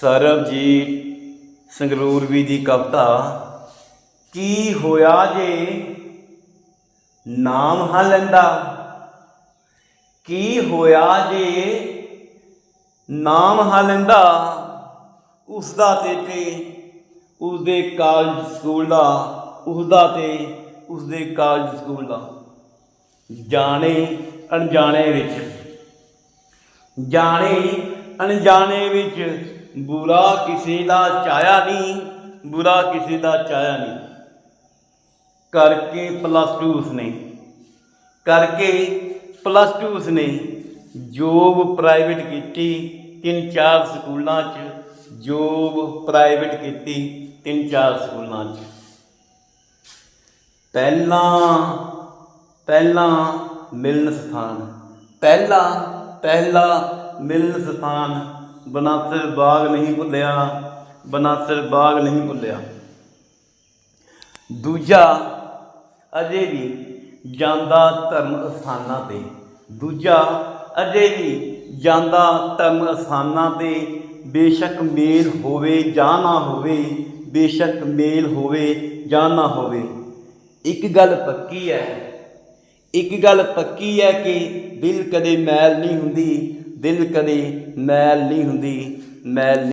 ਸਰਬਜੀਤ ਸੰਗਰੂਰਵੀ ਦੀ ਕਵਿਤਾ, ਕੀ ਹੋਇਆ ਜੇ ਨਾਮ ਹਾਂ ਲੈਂਦਾ? ਕੀ ਹੋਇਆ ਜੇ ਨਾਮ ਹਾਂ ਲੈਂਦਾ? ਉਸ ਦਾ ਤੇ ਤੇ ਉਸ ਦੇ ਕਾਲਜ ਸਕੂਲ ਦਾ ਉਸ ਦਾ ਤੇ ਉਸ ਦੇ ਕਾਲਜ ਸਕੂਲ ਦਾ। ਜਾਣੇ ਅਣਜਾਣੇ ਵਿੱਚ, ਜਾਣੇ ਅਣਜਾਣੇ ਵਿੱਚ ਬੁਰਾ ਕਿਸੇ ਦਾ ਚਾਇਆ ਨਹੀਂ, ਬੁਰਾ ਕਿਸੇ ਦਾ ਚਾਇਆ ਨਹੀਂ। ਕਰਕੇ ਪਲੱਸ 2 ਉਸਨੇ, ਕਰਕੇ ਪਲੱਸ 2 ਉਸਨੇ ਜੋਬ ਪ੍ਰਾਈਵੇਟ ਕੀਤੀ ਤਿੰਨ ਚਾਰ ਸਕੂਲਾਂ 'ਚ ਜੋਬ ਪ੍ਰਾਈਵੇਟ ਕੀਤੀ ਤਿੰਨ ਚਾਰ ਸਕੂਲਾਂ 'ਚ। ਪਹਿਲਾਂ ਪਹਿਲਾਂ ਮਿਲਨ ਸਥਾਨ, ਪਹਿਲਾ ਪਹਿਲਾ ਮਿਲਨ ਸਥਾਨ ਬਨਾਸਰ ਬਾਗ ਨਹੀਂ ਭੁੱਲਿਆ, ਬਨਾਸਰ ਬਾਗ ਨਹੀਂ ਭੁੱਲਿਆ। ਦੂਜਾ ਅਜੇ ਵੀ ਜਾਂਦਾ ਧਰਮ ਅਸਥਾਨਾਂ ਤੇ। ਦੂਜਾ ਅਜੇ ਵੀ ਜਾਂਦਾ ਧਰਮ ਅਸਥਾਨਾਂ ਤੇ। ਬੇਸ਼ੱਕ ਮੇਲ ਹੋਵੇ ਜਾਂ ਨਾ ਹੋਵੇ, ਬੇਸ਼ੱਕ ਮੇਲ ਹੋਵੇ ਜਾਂ ਨਾ ਹੋਵੇ। ਇੱਕ ਗੱਲ ਪੱਕੀ ਹੈ, ਇੱਕ ਗੱਲ ਪੱਕੀ ਹੈ ਕਿ ਦਿਲ ਕਦੇ ਮੈਲ ਨਹੀਂ ਹੁੰਦੀ। ਦਿਲ ਕਦੇ ਮੈਲ ਨਹੀਂ ਹੁੰਦੀ ਮੈਲ